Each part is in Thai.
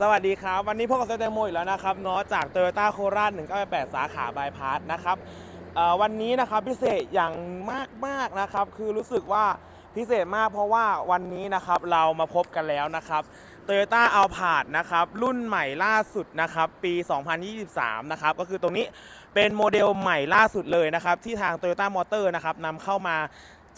สวัสดีครับ วันนี้พวกเราเซตโมอีกแล้วนะครับเนาะจากโตโยต้าโคราช198 สาขาบายพาสนะครับวันนี้นะครับพิเศษอย่างมากๆนะครับ คือรู้สึกว่าพิเศษมากเพราะว่าวันนี้นะครับเรามาพบกันแล้วนะครับโตโยต้าอัลพาดนะครับรุ่นใหม่ล่าสุดนะครับปี 2023 นะครับก็คือตรงนี้เป็นโมเดลใหม่ล่าสุดเลยนะครับที่ทาง Toyota Motor นะครับนำเข้ามา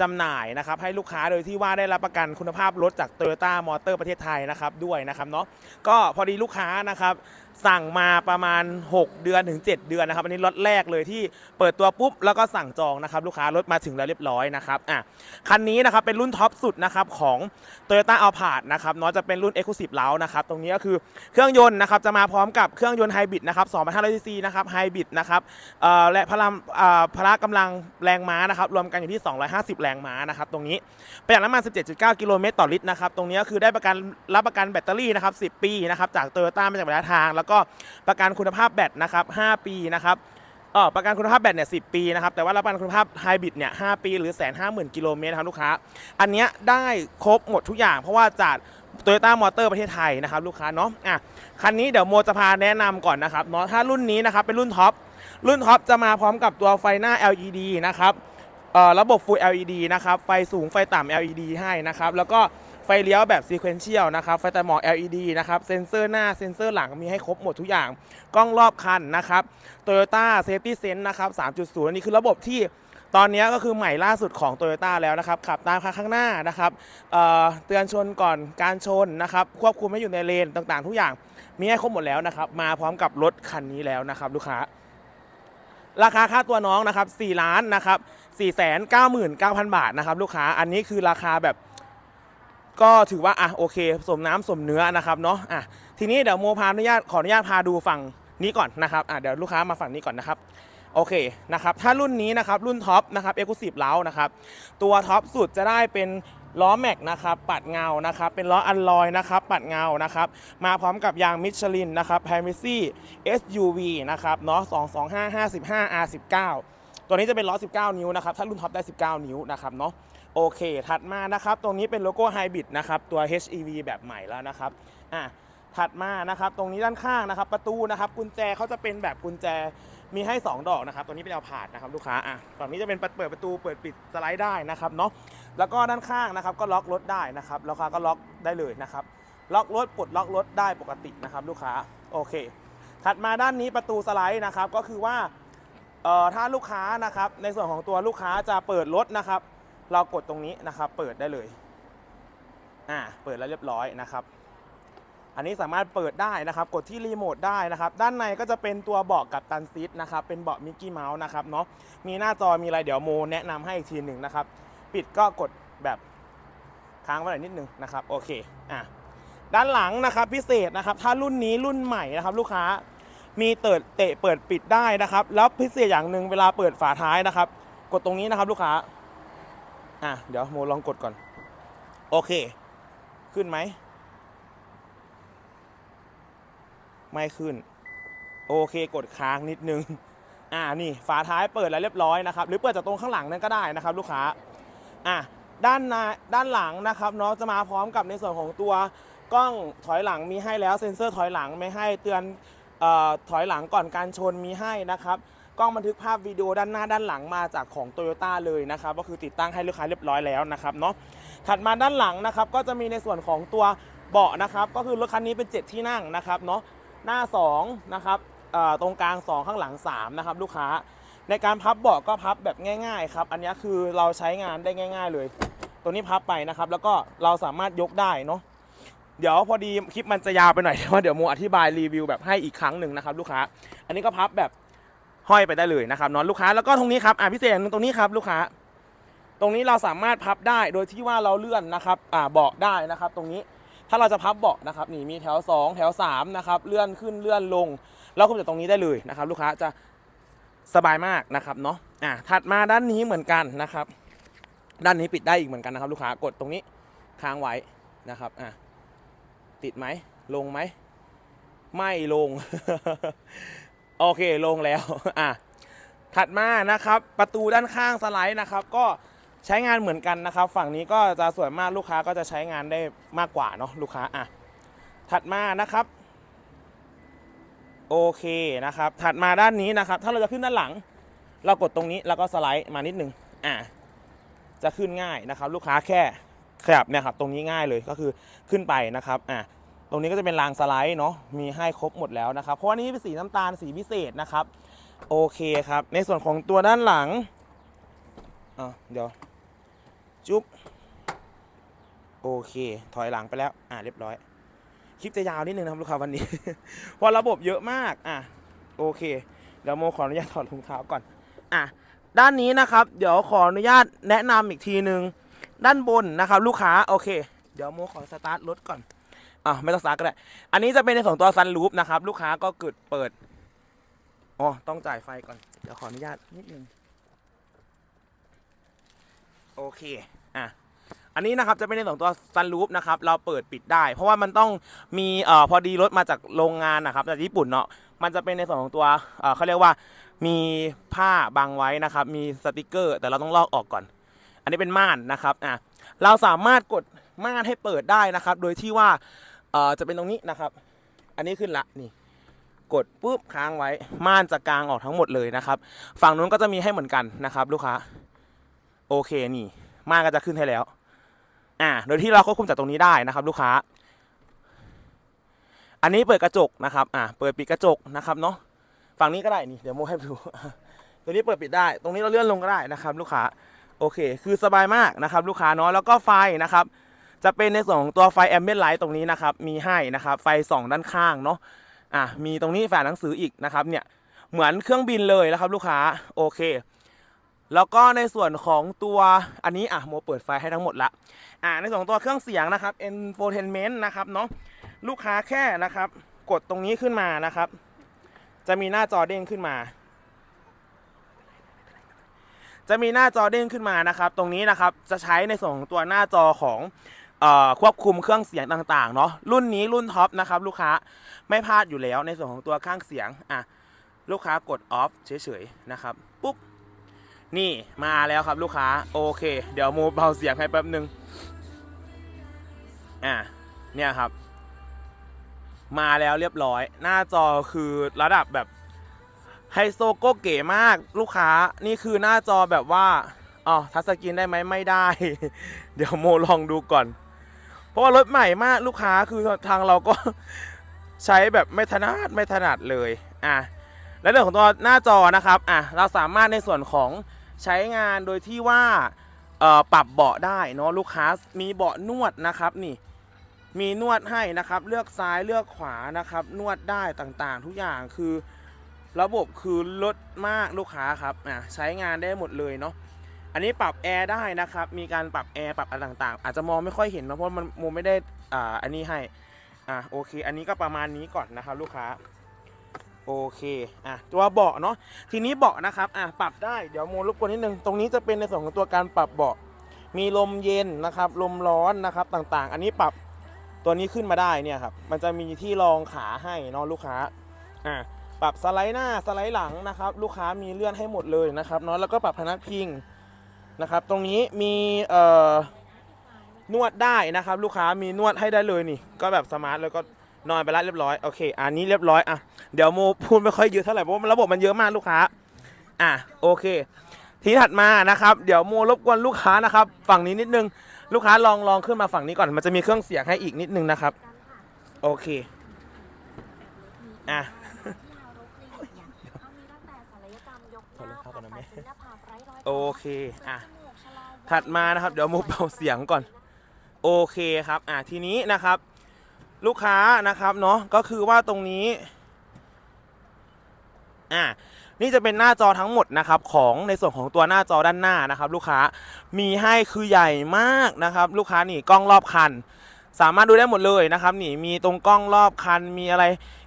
จำหน่ายนะครับให้ลูกค้าโดยที่ว่าได้รับประกันคุณภาพรถจาก Toyota Motor ประเทศไทยนะครับด้วยนะครับเนาะก็พอดีลูกค้านะครับ สั่งมาประมาณ 6 เดือนถึง 7 เดือนนะครับ อันนี้รถแรกเลยที่เปิดตัวปุ๊บแล้วก็สั่งจองนะครับ ลูกค้ารถมาถึงแล้วเรียบร้อยนะครับอะคันนี้นะครับเป็นรุ่นท็อปสุดนะครับของ Toyota a l p a r d นะครับเนาะจะเป็นรุ่น Exclusive แล้วนะครับ ตรงนี้ก็คือเครื่องยนต์นะครับจะมาพร้อมกับเครื่องยนต์ไฮบริดนะครับ2,500ซีซีนะครับไฮบริดนะครับและพลังอ่อพละกำลังแรงม้านะครับรวมกันอยู่ที่ 250 แรงม้านะครับตรงนี้ประหยัดน้ำมัน 17.9 กิโลเมตรต่อลิตรนะครับตรงนี้ก็คือได้ประกันรับประกันแบตเตอรี่นะครับ10 ปีนะครับจากโตโยต้ามาจากระยะทางแล้วก็ประกันคุณภาพแบตนะครับ5ปีนะครับเออประกันคุณภาพแบตเนี่ย10ปีนะครับ แต่ว่ารับประกันคุณภาพไฮบริดเนี่ย5ปี หรือแสนห้าหมื่นกิโลเมตรครับลูกค้า อันเนี้ยได้ครบหมดทุกอย่าง เพราะว่าจากโตโยต้ามอเตอร์ประเทศไทยนะครับลูกค้าเนาะอะคันนี้เดี๋ยวโมจะพาแนะนำก่อนนะครับเนาะถ้ารุ่นนี้นะครับเป็นรุ่นท็อปรุ่นท็อปจะมาพร้อมกับตัวไฟหน้า LED นะครับเอ่อระบบ Full LED นะครับไฟสูงไฟต่ำ LED ให้นะครับแล้วก็ ไฟเลี้ยวแบบ Sequential นะครับ ไฟแต่หมอก LED นะครับ เซ็นเซอร์หน้า เซ็นเซอร์หลังมีให้ครบหมดทุกอย่าง กล้องรอบคันนะครับ Toyota Safety Sense นะครับ 3.0อันนี้คือระบบที่ตอนนี้ก็คือใหม่ล่าสุดของ Toyota แล้วนะครับ ขับตามคันข้างหน้านะครับเเตือนชนก่อนการชนนะครับ ควบคุมไม่อยู่ในเลนต่างๆ ทุกอย่าง มีให้ครบหมดแล้วนะครับ มาพร้อมกับรถคันนี้แล้วนะครับลูกค้าราคาค่าตัวน้องนะครับ4ล้านนะครับ499,000 บาทนะครับลูกค้า อันนี้คือราคาแบบ ก็ถือว่าอะโอเคสมน้ำสมเนื้อนะครับเนาะอะทีนี้เดี๋ยวโมพาอนุญาตขออนุญาตพาดูฝั่งนี้ก่อนนะครับอะเดี๋ยวลูกค้ามาฝั่งนี้ก่อนนะครับโอเคนะครับถ้ารุ่นนี้นะครับรุ่นท็อปนะครับเอ็กซ์คลูซีฟเล้านะครับตัวท็อปสุดจะได้เป็นล้อแม็กนะครับปัดเงานะครับเป็นล้ออัลลอยนะครับปัดเงานะครับมาพร้อมกับยางมิชลินนะครับแพมิซี่ SUV นะครับเนาะ225 55 R19 ตัวนี้จะเป็นล้อ 19 นิ้วนะครับถ้ารุ่นท็อปได้ 19 นิ้วนะครับเนาะ โอเค ถัดมานะครับตรงนี้เป็นโลโก้ไฮบริดนะครับตัว HEV แบบใหม่แล้วนะครับอะถัดมานะครับตรงนี้ด้านข้างนะครับ ประตูนะครับกุญแจเขาจะเป็นแบบกุญแจมีให้ 2 ดอกนะครับ ตัวนี้เป็นเอาผาดนะครับลูกค้าอะฝั่งนี้จะเป็นเปิดประตูเปิดปิดสไลด์ได้นะครับเนาะแล้วก็ด้านข้างนะครับก็ล็อกรถได้นะครับลูกค้าก็ล็อกได้เลยนะครับล็อกรถปลดล็อกรถได้ปกตินะครับ ลูกค้าโอเค ถัดมาด้านนี้ประตูสไลด์นะครับก็คือว่าเอ่อถ้าลูกค้านะครับในส่วนของตัวลูกค้าจะเปิดรถนะครับ เรากดตรงนี้นะครับ เปิดได้เลย อ่า เปิดแล้วเรียบร้อยนะครับ อันนี้สามารถเปิดได้นะครับ กดที่รีโมทได้นะครับ ด้านในก็จะเป็นตัวเบาะกับตันซีทนะครับ เป็นเบาะมิกกี้เมาส์นะครับเนาะ มีหน้าจอมีอะไรเดี๋ยวโมแนะนำให้อีกทีหนึ่งนะครับ ปิดก็กดแบบค้างไว้หน่อยนิดนึงนะครับ โอเค อะ ด้านหลังนะครับพิเศษนะครับ ถ้ารุ่นนี้รุ่นใหม่นะครับลูกค้า มีเติดเตะเปิดปิดได้นะครับ แล้วพิเศษอย่างหนึ่งเวลาเปิดฝาท้ายนะครับ กดตรงนี้นะครับลูกค้า อะ เดี๋ยวโมลองกดก่อน โอเค ขึ้นไหม ไม่ขึ้น โอเค กดค้างนิดนึง อ่า นี่ ฝาท้ายเปิดแล้วเรียบร้อยนะครับ หรือเปิดจากตรงข้างหลังนั่นก็ได้นะครับ ลูกค้า อะ ด้านหน้า ด้านหลังนะครับเนาะ จะมาพร้อมกับในส่วนของตัวกล้องถอยหลังมีให้แล้ว เซ็นเซอร์ถอยหลังไม่ให้ เตือนออถอยหลังก่อนการชนมีให้นะครับ กล้องบันทึกภาพวิดีโอด้านหน้าด้านหลังมาจากของ t o y ยต้เลยนะครับก็คือติดตั้งให้ลูกค้าเรียบร้อยแล้วนะครับเนาะถัดมาด้านหลังนะครับก็จะมีในส่วนของตัวเบาะนะครับก็คือรถคันนี้เป็น 7 ที่นั่งนะครับเนาะหน้า2นะครับตรงกลาง 2 ข้างหลัง3นะครับลูกค้าในการพับเบาะก็พับแบบง่ายๆครับอันนี้คือเราใช้งานได้ง่าย ๆ เลย ตัวนี้พับไปนะครับ แล้วก็เราสามารถยกได้เนาะเดี๋ยวพอดีคลิปมันจะยาวไปหน่อยเพราะเดี๋ยวโมอธิบายรีวิวแบบให้อีกครั้งหนึ่งนะครับลูกค้า อันนี้ก็พับแบบ ห้อยไปได้เลยนะครับเนอนลูกค้าแล้วก็ตรงนี้ครับอ่าพิเศษตรงนี้ครับลูกค้า ตรงนี้เราสามารถพับได้โดยที่ว่าเราเลื่อนนะครับอ่าเบาะได้นะครับ ตรงนี้ถ้าเราจะพับเบาะนะครับนี่มีแถว 2 แถว3นะครับเลื่อนขึ้นเลื่อนลง เราก็จะตรงนี้ได้เลยนะครับ ลูกค้าจะสบายมากนะครับเนาะอ่าถัดมาด้านนี้เหมือนกันนะครับ ด้านนี้ปิดได้อีกเหมือนกันนะครับ ลูกค้ากดตรงนี้ค้างไว้นะครับอะติดไหมลงไหมไม่ลง โอเคลงแล้วอะถัดมานะครับ ประตูด้านข้างสไลด์นะครับ ก็ใช้งานเหมือนกันนะครับ ฝั่งนี้ก็จะส่วนมากลูกค้าก็จะใช้งานได้มากกว่าเนาะลูกค้าอะถัดมานะครับโอเคนะครับ ถัดมาด้านนี้นะครับ ถ้าเราจะขึ้นด้านหลัง เรากดตรงนี้แล้วก็สไลด์มานิดนึงอ่าจะขึ้นง่ายนะครับ ลูกค้าแค่ขยับเนี่ยครับตรงนี้ง่ายเลยก็คือขึ้นไปนะครับอ่า ตรงนี้ก็จะเป็นรางสไลด์เนาะมีให้ครบหมดแล้วนะครับเพราะว่านี่เป็นสีน้ำตาลสีพิเศษนะครับโอเคครับ ในส่วนของตัวด้านหลังอะเดี๋ยวจุ๊บโอเค ถอยหลังไปแล้ว อ่าเรียบร้อย คลิปจะยาวนิดนึงนะครับลูกค้าวันนี้ เพราะระบบเยอะมาก อะโอเค เดี๋ยวโมขออนุญาตถอดรองเท้าก่อน อะด้านนี้นะครับ เดี๋ยวขออนุญาตแนะนำอีกทีนึง ด้านบนนะครับ ลูกค้าโอเค เดี๋ยวโมขอสตาร์ทรถก่อน อะไม่ต้องสตาก็ได้ อันนี้จะเป็นในส่วนตัวซันรูฟนะครับ ลูกค้าก็เกิดเปิดอ๋อต้องจ่ายไฟก่อน เดี๋ยวขออนุญาตนิดนึงโอเค อะ อันนี้นะครับจะเป็นในส่วนตัวซันรูฟนะครับ เราเปิดปิดได้ เพราะว่ามันต้องมีเอ่อพอดีรถมาจากโรงงานนะครับจากญี่ปุ่นเนาะมันจะเป็นในส่วนของตัวเอ่อเขาเรียกว่ามีผ้าบังไว้นะครับ มีสติกเกอร์ แต่เราต้องลอกออกก่อน อันนี้เป็นม่านนะครับ อะ เราสามารถกดม่านให้เปิดได้นะครับ โดยที่ว่า เอ่อจะเป็นตรงนี้นะครับ อันนี้ขึ้นละนี่ กดปุ๊บค้างไว้ ม่านจะกลางออกทั้งหมดเลยนะครับ ฝั่งนู้นก็จะมีให้เหมือนกันนะครับ ลูกค้า โอเคนี่ ม่านก็จะขึ้นให้แล้ว อ่า โดยที่เราควบคุมจากตรงนี้ได้นะครับ ลูกค้า อันนี้เปิดกระจกนะครับ อ่า เปิดปิดกระจกนะครับเนาะ ฝั่งนี้ก็ได้นี่ เดี๋ยวโมให้ดู ตัวนี้เปิดปิดได้ ตรงนี้เราเลื่อนลงก็ได้นะครับ ลูกค้า โอเค คือสบายมากนะครับ ลูกค้าเนาะ แล้วก็ไฟนะครับ จะเป็นในส่วนของตัวไฟแอมเบียนไลท์ตรงนี้นะครับ มีให้นะครับไฟสองด้านข้างเนาะอะมีตรงนี้แฝดหนังสืออีกนะครับเนี่ยเหมือนเครื่องบินเลยนะครับลูกค้าโอเค แล้วก็ในส่วนของตัวอันนี้อะโมเปิดไฟให้ทั้งหมดละอ่าในส่วนของตัวเครื่องเสียงนะครับ infotainment นะครับเนาะลูกค้าแค่นะครับ กดตรงนี้ขึ้นมานะครับ จะมีหน้าจอเด้งขึ้นมา จะมีหน้าจอเด้งขึ้นมานะครับ ตรงนี้นะครับจะใช้ในส่วนของตัวหน้าจอของ ควบคุมเครื่องเสียงต่างๆเนาะรุ่นนี้รุ่นท็อปนะครับลูกค้าไม่พลาดอยู่แล้วในส่วนของตัวข้างเสียงอะลูกค้ากดออฟเฉยๆนะครับปุ๊บนี่มาแล้วครับลูกค้าโอเค เดี๋ยวโมเบาเสียงให้แป๊บหนึ่งอะเนี่ยครับ มาแล้วเรียบร้อย หน้าจอคือระดับแบบไฮโซโกเก๋มากลูกค้านี่คือหน้าจอแบบว่าอ๋อทัชสกรีนได้ไหมไม่ได้ เดี๋ยวโมลองดูก่อน เพราะว่ารถใหม่มากลูกค้าคือทางเราก็ใช้แบบไม่ถนัดไม่ถนัดเลยอะและเรื่องของตัวหน้าจอนะครับอะเราสามารถในส่วนของใช้งานโดยที่ว่าปรับเบาะได้เนาะลูกค้ามีเบาะนวดนะครับนี่มีนวดให้นะครับ เลือกซ้ายเลือกขวานะครับ นวดได้ต่างๆ ทุกอย่างคือระบบคือลดมากลูกค้าครับอะใช้งานได้หมดเลยเนาะ อันนี้ปรับแอร์ได้นะครับ มีการปรับแอร์ปรับอะไรต่างๆ อาจจะมองไม่ค่อยเห็นเนะเพราะมันโมไม่ได้อ่าอันนี้ให้อะโอเค อันนี้ก็ประมาณนี้ก่อนนะครับ ลูกค้าโอเคอะตัวเบาะเนาะทีนี้เบาะนะครับอะปรับได้เดี๋ยวโมรบกวนนิดนึงตรงนี้จะเป็นในส่วนของตัวการปรับเบาะมีลมเย็นนะครับ ลมร้อนนะครับต่างๆ อันนี้ปรับตัวนี้ขึ้นมาได้เนี่ยครับมันจะมีที่รองขาให้เนาะลูกค้าอะปรับสไลด์หน้าสไลด์หลังนะครับ ลูกค้ามีเลื่อนให้หมดเลยนะครับเนาะแล้วก็ปรับพนักพิง นะครับ ตรงนี้มีเอ่อนวดได้นะครับ ลูกค้ามีนวดให้ได้เลยนี่ ก็แบบสมาร์ทแล้วก็นอนไปแล้วเรียบร้อยโอเค อันนี้เรียบร้อยอะเดี๋ยวโมพูดไม่ค่อยเยอะเท่าไหร่เพราะว่าระบบมันเยอะมากลูกค้า อะโอเค ทีถัดมานะครับ เดี๋ยวโมรบกวนลูกค้านะครับ ฝั่งนี้นิดนึงลูกค้าลองลองขึ้นมาฝั่งนี้ก่อนมันจะมีเครื่องเสียงให้อีกนิดนึงนะครับ โอเค อะ โอเค อะ ถัดมานะครับ เดี๋ยวโมเบาเสียงก่อน โอเคครับ อะ ทีนี้นะครับ ลูกค้านะครับเนาะ ก็คือว่าตรงนี้ อะ นี่จะเป็นหน้าจอทั้งหมดนะครับ ของในส่วนของตัวหน้าจอด้านหน้านะครับ ลูกค้า มีให้คือใหญ่มากนะครับ ลูกค้านี่กล้องรอบคัน สามารถดูได้หมดเลยนะครับ นี่มีตรงกล้องรอบคัน มีอะไร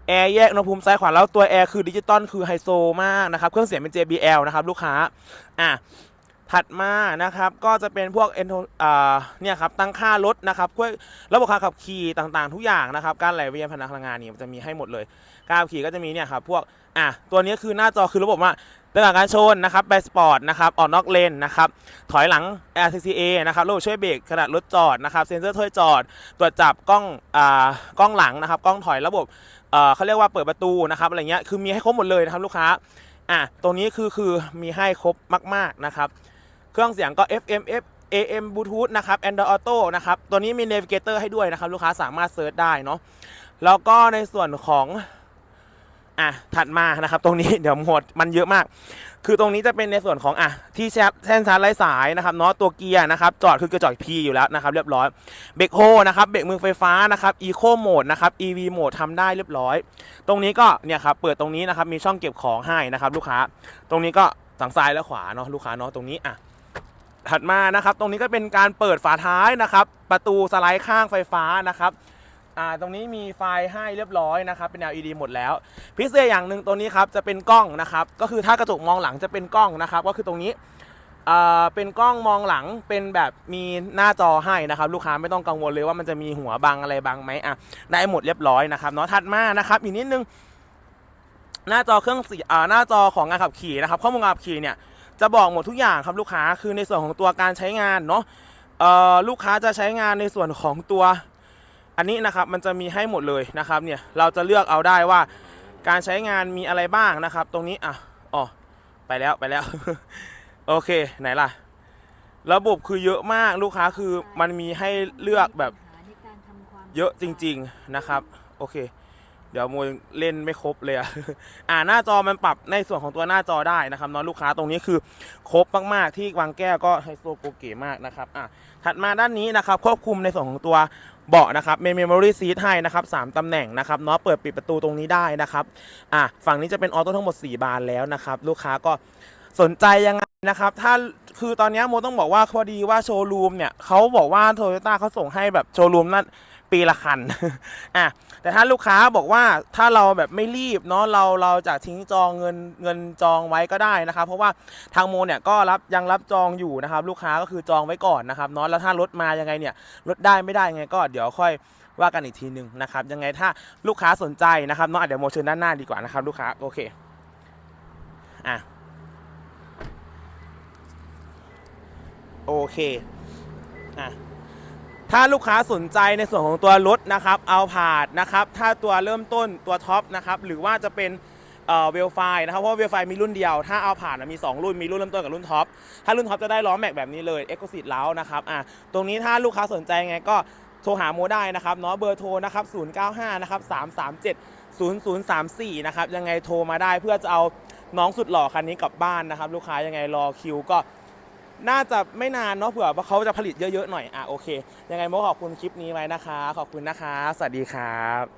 แอร์แยกอุณหภูมิซ้ายขวาแล้วตัวแอร์คือดิจิตอลคือไฮโซมากนะครับ เครื่องเสียงเป็น JBL นะครับลูกค้า อะ ถัดมานะครับก็จะเป็นพวกเอ็นโทเนี่ยครับตั้งค่ารถนะครับพวกระบบการขับขี่ต่างๆ ทุกอย่างนะครับ การไหลเวียนพลังงานนี่มันจะมีให้หมดเลยการขับขี่ก็จะมีเนี่ยครับพวกอะตัวนี้คือหน้าจอคือระบบว่ารื่องของการชนนะครับแบสปอร์ตนะครับออกนอกเลนนะครับถอยหลัง RCCA นะครับระบบช่วยเบรกขณะรถจอดนะครับเซ็นเซอร์ถ้วยจอด ตรวจจับกล้องอ่ากล้องหลังนะครับกล้องถอยระบบอ่อเขาเรียกว่าเปิดประตูนะครับอะไรเงี้ยคือมีให้ครบหมดเลยนะครับลูกค้าอะตรงนี้คือคือมีให้ครบมาก ๆนะครับ เครื่องเสียงก็ FM F AM Bluetooth นะครับ Android Auto นะครับ ตัวนี้มี Navigator ให้ด้วยนะครับ ลูกค้าสามารถเซิร์ชได้เนาะ แล้วก็ในส่วนของ อะ ถัดมานะครับ ตรงนี้เดี๋ยวหมดมันเยอะมาก คือตรงนี้จะเป็นในส่วนของ อะ ที่แชแท่นชาร์จไร้สายนะครับเนาะ ตัวเกียร์นะครับ จอดคือเกียร์จอด P อยู่แล้วนะครับ เรียบร้อย เบรกโฮนะครับ เบรกมือไฟฟ้านะครับ Eco Mode นะครับ EV Mode ทำได้เรียบร้อย ตรงนี้ก็ เนี่ยครับ เปิดตรงนี้นะครับ มีช่องเก็บของให้นะครับ ลูกค้า ตรงนี้ก็ฝั่งซ้ายและขวาเนาะลูกค้าเนาะตรงนี้อะ ถัดมานะครับ ตรงนี้ก็เป็นการเปิดฝาท้ายนะครับ ประตูสไลด์ข้างไฟฟ้านะครับตรงนี้มีไฟให้เรียบร้อยนะครับ เป็น LED หมดแล้ว พิเศษอย่างหนึ่งตัวนี้ครับจะเป็นกล้องนะครับ ก็คือถ้ากระจกมองหลังจะเป็นกล้องนะครับ ก็คือตรงนี้เป็นกล้องมองหลังเป็นแบบมีหน้าจอให้นะครับ ลูกค้าไม่ต้องกังวลเลยว่ามันจะมีหัวบังอะไรบังไหมอะได้หมดเรียบร้อยนะครับเนาะถัดมานะครับอีกนิดนึงหน้าจอเครื่องสีอ่าหน้าจอของงานขับขี่นะครับ ข้อมูลการขับขี่เนี่ย จะบอกหมดทุกอย่างครับลูกค้าคือในส่วนของตัวการใช้งานเนาะลูกค้าจะใช้งานในส่วนของตัว อันนี้นะครับมันจะมีให้หมดเลยนะครับเนี่ยเราจะเลือกเอาได้ว่า การใช้งานมีอะไรบ้างนะครับ ตรงนี้อะอ๋อไปแล้วไปแล้ว โอเคไหนล่ะ ระบบคือเยอะมากลูกค้าคือมันมีให้เลือกแบบเยอะจริง ๆนะครับ โอเค เดี๋ยวโมยเล่นไม่ครบเลยอะอ่าหน้าจอมันปรับในส่วนของตัวหน้าจอได้นะครับน้องลูกค้าตรงนี้คือครบมากๆที่วางแก้วก็ไฮโซโกเก๋มากนะครับ อะถัดมาด้านนี้นะครับควบคุมในส่วนของตัวเบาะนะครับเมมโมรี่ซีทให้นะครับสามตำแหน่งนะครับเนาะเปิดปิดประตูตรงนี้ได้นะครับ อะฝั่งนี้จะเป็นออโต้ทั้งหมด 4 บานแล้วนะครับ ลูกค้าก็สนใจยังไงนะครับ ถ้าคือตอนนี้โมต้องบอกว่าพอดีว่าโชว์รูมเนี่ยเขาบอกว่าโตโยต้าเขาส่งให้แบบโชว์รูมนั่น ปีละคันอะแต่ถ้าลูกค้าบอกว่าถ้าเราแบบไม่รีบเนาะเราเราจะทิ้งจองเงินเงินจองไว้ก็ได้นะครับ เพราะว่าทางโมเนี่ยก็รับยังรับจองอยู่นะครับ ลูกค้าก็คือจองไว้ก่อนนะครับเนาะแล้วถ้ารถมายังไงเนี่ยรถได้ไม่ได้ยังไงก็เดี๋ยวค่อยว่ากันอีกทีหนึ่งนะครับ ยังไงถ้าลูกค้าสนใจนะครับเนาะอะเดี๋ยวโมเชิญด้านหน้าดีกว่านะครับ ลูกค้าโอเคอะโอเคอะ ถ้าลูกค้าสนใจในส่วนของตัวรถนะครับเอาผาดนะครับ ถ้าตัวเริ่มต้นตัวท็อปนะครับหรือว่าจะเป็นเอ่อเวลไฟนะครับเพราะเวลไฟมีรุ่นเดียว ถ้าเอาผ่านมี 2 รุ่นมีรุ่นเริ่มต้นกับรุ่นท็อปถ้ารุ่นท็อปจะได้ล้อแม็กแบบนี้เลย e x c l u s i v e แล้วนะครับอะตรงนี้ถ้าลูกค้าสนใจไงก็โทรหาโมได้นะครับเนาะเบอร์โทรนะครับ095นะครับ337 0034นะครับยังไงโทรมาได้เพื่อจะเอาน้องสุดหล่อคันนี้กลับบ้านนะครับ ลูกค้ายังไงรอคิวก็ น่าจะไม่นานเนาะเผื่อว่าเขาจะผลิตเยอะๆหน่อยอะโอเค ยังไงโมขอบคุณคลิปนี้ไว้นะคะ ขอบคุณนะคะ สวัสดีครับ